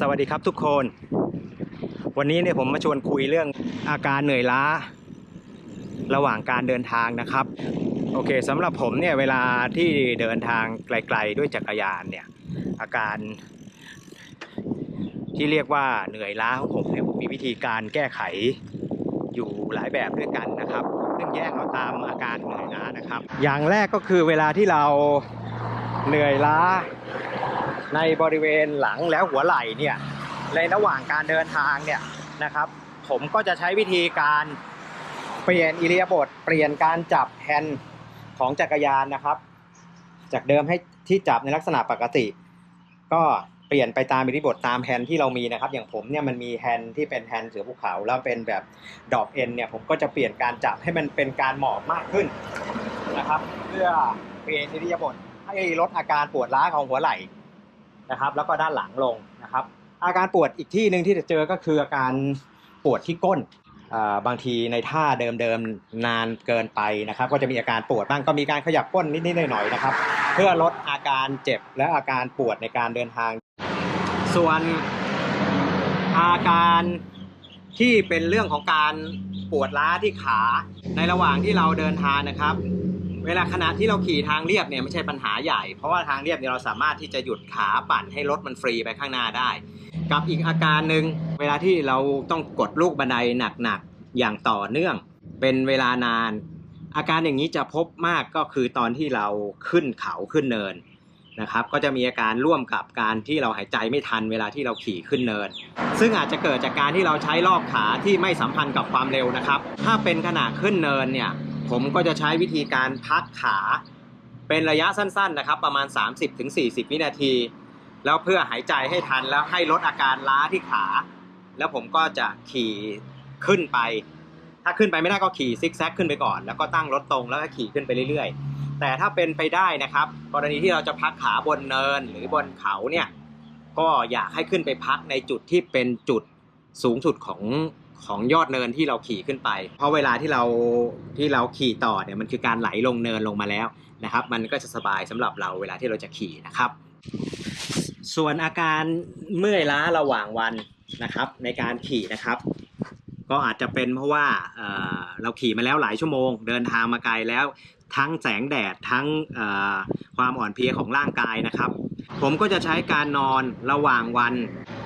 สวัสดีครับทุกคน วันนี้เนี่ยผมมาชวนคุยเรื่องอาการเหนื่อยล้า ระหว่างการเดินทางนะครับ โอเคสำหรับผมเนี่ยเวลาที่เดินทางไกลๆด้วยจักรยานเนี่ยอาการ ที่เรียกว่าเหนื่อยล้าของผมเนี่ยผมมีวิธีการแก้ไขอยู่หลายแบบด้วยกันนะครับ ซึ่งแยกเอาตามอาการเหนื่อยล้านะครับ อย่างแรกก็คือเวลาที่เราเหนื่อยล้า ในบริเวณหลังแล้วหัวไหล่เนี่ยในระหว่างการเดินทางเนี่ยนะครับ ผมก็จะใช้วิธีการเปลี่ยนอิเลียาบทเปลี่ยนการจับแฮนด์ของจักรยานนะครับ จากเดิมให้ที่จับในลักษณะปกติ ก็เปลี่ยนไปตามอิเลียาบทตามแฮนด์ที่เรามีนะครับ อย่างผมเนี่ยมันมีแฮนด์ที่เป็นแฮนด์เสือภูเขาแล้วเป็นแบบดอกเอ็นเนี่ยผมก็จะเปลี่ยนการจับให้มันเป็นการหมอบมากขึ้นนะครับ เพื่อเปลี่ยนอิเลียาบทให้ลดอาการปวดล้าของหัวไหล่ นะครับ แล้วก็ด้านหลังลงนะครับ อาการปวดอีกที่หนึ่งที่จะเจอก็คืออาการปวดที่ก้นบางทีในท่าเดิมๆนานเกินไปนะครับ ก็จะมีอาการปวดบ้างก็มีการขยับก้นนิดๆหน่อยๆนะครับ เพื่อลดอาการเจ็บและอาการปวดในการเดินทาง ส่วนอาการที่เป็นเรื่องของการปวดล้าที่ขาในระหว่างที่เราเดินทางนะครับ เวลาขณะที่เราขี่ทางเรียบเนี่ยไม่ใช่ปัญหาใหญ่ เพราะว่าทางเรียบเนี่ยเราสามารถที่จะหยุดขาปั่นให้รถมันฟรีไปข้างหน้าได้ กับอีกอาการหนึ่งเวลาที่เราต้องกดลูกบันไดหนักๆอย่างต่อเนื่อง เป็นเวลานาน อาการอย่างนี้จะพบมากก็คือตอนที่เราขึ้นเขาขึ้นเนินนะครับก็จะมีอาการร่วมกับการที่เราหายใจไม่ทันเวลาที่เราขี่ขึ้นเนิน ซึ่งอาจจะเกิดจากการที่เราใช้รอบขาที่ไม่สัมพันธ์กับความเร็วนะครับ ถ้าเป็นขณะขึ้นเนินเนี่ย ผมก็จะใช้วิธีการพักขาเป็นระยะสั้นๆนะครับ ประมาณ 30-40 วินาที แล้วเพื่อหายใจให้ทันแล้วให้ลดอาการล้าที่ขา แล้วผมก็จะขี่ขึ้นไป ถ้าขึ้นไปไม่ได้ก็ขี่ซิกแซกขึ้นไปก่อน แล้วก็ตั้งรถตรงแล้วก็ขี่ขึ้นไปเรื่อยๆ แต่ถ้าเป็นไปได้นะครับ กรณีที่เราจะพักขาบนเนินหรือบนเขาเนี่ยก็อยากให้ขึ้นไปพักในจุดที่เป็นจุดสูงสุดของ ของยอดเนินที่เราขี่ขึ้นไป เพราะเวลาที่เราที่เราขี่ต่อเนี่ยมันคือการไหลลงเนินลงมาแล้วนะครับ มันก็จะสบายสำหรับเราเวลาที่เราจะขี่นะครับ ส่วนอาการเมื่อยล้าระหว่างวันนะครับ ในการขี่นะครับ ก็อาจจะเป็นเพราะว่าเเราขี่มาแล้วหลายชั่วโมง เดินทางมาไกลแล้วทั้งแสงแดดทั้งความอ่อนเพลียของร่างกายนะครับ ผมก็จะใช้การนอนระหว่างวัน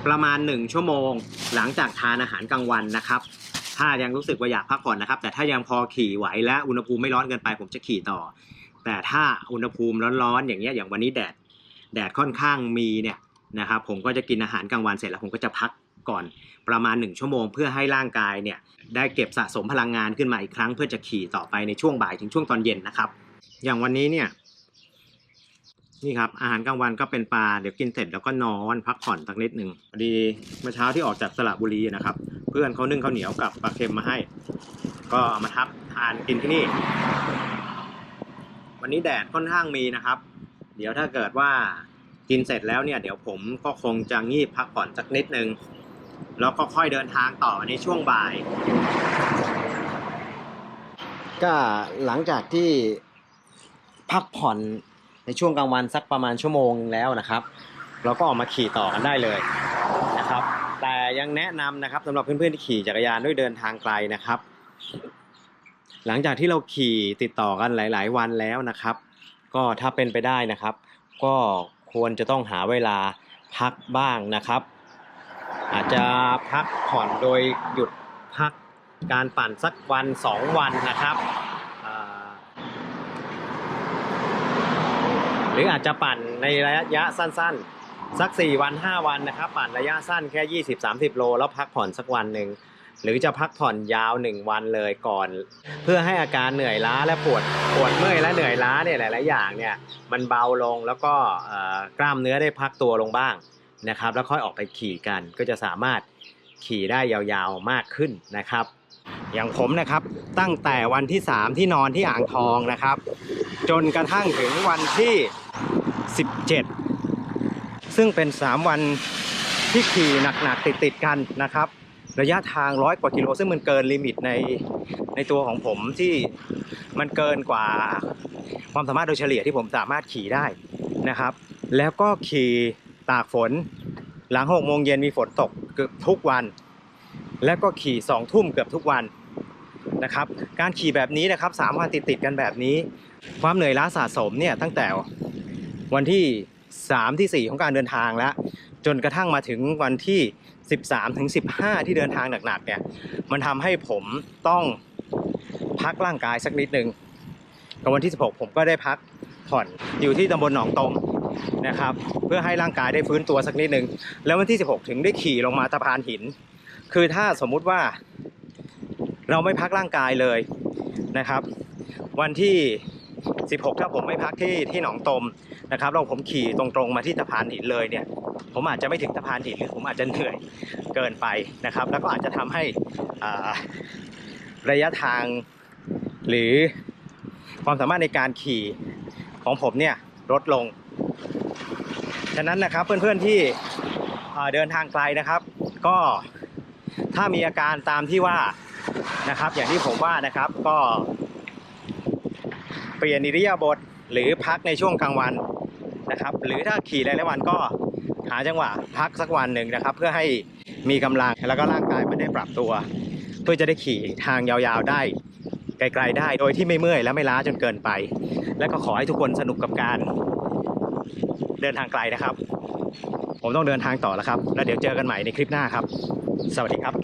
ประมาณ 1 ชั่วโมง หลังจากทานอาหารกลางวันนะครับ ถ้ายังรู้สึกว่าอยากพักผ่อนนะครับ แต่ถ้ายังพอขี่ไหวและอุณหภูมิไม่ร้อนเกินไป ผมจะขี่ต่อ แต่ถ้าอุณหภูมิร้อนๆอย่างเงี้ยอย่างวันนี้แดดแดดค่อนข้างมีเนี่ยนะครับผมก็จะกินอาหารกลางวันเสร็จแล้วผมก็จะพักก่อนประมาณ 1 ชั่วโมง เพื่อให้ร่างกายเนี่ยได้เก็บสะสมพลังงานขึ้นมาอีกครั้ง เพื่อจะขี่ต่อไปในช่วงบ่ายถึงช่วงตอนเย็นนะครับ อย่างวันนี้เนี่ย นี่ครับอาหารกลางวันก็เป็นปลาเดี๋ยวกินเสร็จแล้วก็นอนพักผ่อนสักนิดหนึ่งพอดีเมื่อเช้าที่ออกจากสระบุรีนะครับ เพื่อนเขานึ่งข้าวเหนียวกับปลาเค็มมาให้ ก็เอามาทับทานกินที่นี่ วันนี้แดดค่อนข้างมีนะครับ เดี๋ยวถ้าเกิดว่ากินเสร็จแล้วเนี่ย เดี๋ยวผมก็คงจะงีบพักผ่อนสักนิดหนึ่งแล้วก็ค่อยเดินทางต่อในช่วงบ่าย ก็หลังจากที่พักผ่อน ในช่วงกลางวันสักประมาณชั่วโมงแล้วนะครับ เราก็ออกมาขี่ต่อกันได้เลยนะครับ แต่ยังแนะนำนะครับสำหรับเพื่อนๆที่ขี่จักรยานด้วยเดินทางไกลนะครับ หลังจากที่เราขี่ติดต่อกันหลาย ๆ วันแล้วนะครับ ก็ถ้าเป็นไปได้นะครับ ก็ควรจะต้องหาเวลาพักบ้างนะครับ อาจจะพักผ่อนโดยหยุดพักการปั่นสักวันสองวันนะครับอ่า หรืออาจจะปั่นในระยะสั้นๆ สัก 4 วัน 5 วันนะครับ ปั่นระยะสั้นแค่ 20-30 โล แล้วพักผ่อนสักวันหนึ่งหรือจะพักผ่อนยาว 1 วันเลยก่อน เพื่อให้อาการเหนื่อยล้าและปวดปวดเมื่อยและเหนื่อยล้าเนี่ยหลาย ๆ อย่างเนี่ยมันเบาลงแล้วก็กล้ามเนื้อได้พักตัวลงบ้างนะครับ แล้วค่อยออกไปขี่กันก็จะสามารถขี่ได้ยาว ๆ มากขึ้นนะครับ อย่างผมนะครับ ตั้งแต่วันที่ 3 ที่นอนที่อ่างทองนะครับ จนกระทั่งถึงวันที่ 17 ซึ่งเป็น 3 วันที่ขี่หนักๆติดๆกันนะครับ ระยะทางร้อยกว่ากิโลซึ่งมันเกินลิมิตในในตัวของผมที่มันเกินกว่าความสามารถโดยเฉลี่ยที่ผมสามารถขี่ได้นะครับ แล้วก็ขี่ตากฝน หลังหกโมงเย็นมีฝนตกเกือบทุกวัน แล้วก็ขี่สองทุ่มเกือบทุกวัน นะครับ การขี่แบบนี้นะครับสามวันติดติดกันแบบนี้ ความเหนื่อยล้าสะสมเนี่ยตั้งแต่วันที่ 3 ที่ 4 ของการเดินทางแล้ว จนกระทั่งมาถึงวันที่ 13ถึง15 ที่เดินทางหนักๆเนี่ยมันทำให้ผมต้องพักร่างกายสักนิดนึงกับวันที่ 16 ผมก็ได้พักผ่อนอยู่ที่ตำบลหนองตมนะครับ เพื่อให้ร่างกายได้ฟื้นตัวสักนิดนึง แล้ววันที่ 16 ถึงได้ขี่ลงมาสะพานหิน คือถ้าสมมุติว่า เราไม่พักร่างกายเลยนะครับ วันที่ 16 ถ้าผมไม่พักที่ที่หนองตมนะครับแล้วผมขี่ตรงๆมาที่สะพานหินเลยเนี่ย ผมอาจจะไม่ถึงสะพานหินหรือผมอาจจะเหนื่อยเกินไปนะครับ แล้วก็อาจจะทำให้ระยะทางหรือความสามารถในการขี่ของผมเนี่ยลดลง ฉะนั้นนะครับเพื่อนๆที่เดินทางไกลนะครับ ก็ถ้ามีอาการตามที่ว่า นะครับ อย่างที่ผมว่านะครับก็เปลี่ยนอิริยาบถหรือพักในช่วงกลางวันนะครับ หรือถ้าขี่หลายๆวันก็หาจังหวะพักสักวันหนึ่งนะครับ เพื่อให้มีกำลังแล้วก็ร่างกายมันได้ปรับตัว เพื่อจะได้ขี่ทางยาวๆได้ ไกลๆได้โดยที่ไม่เมื่อยและไม่ล้าจนเกินไป และก็ขอให้ทุกคนสนุกกับการเดินทางไกลนะครับ ผมต้องเดินทางต่อแล้วครับ แล้วเดี๋ยวเจอกันใหม่ในคลิปหน้าครับ สวัสดีครับ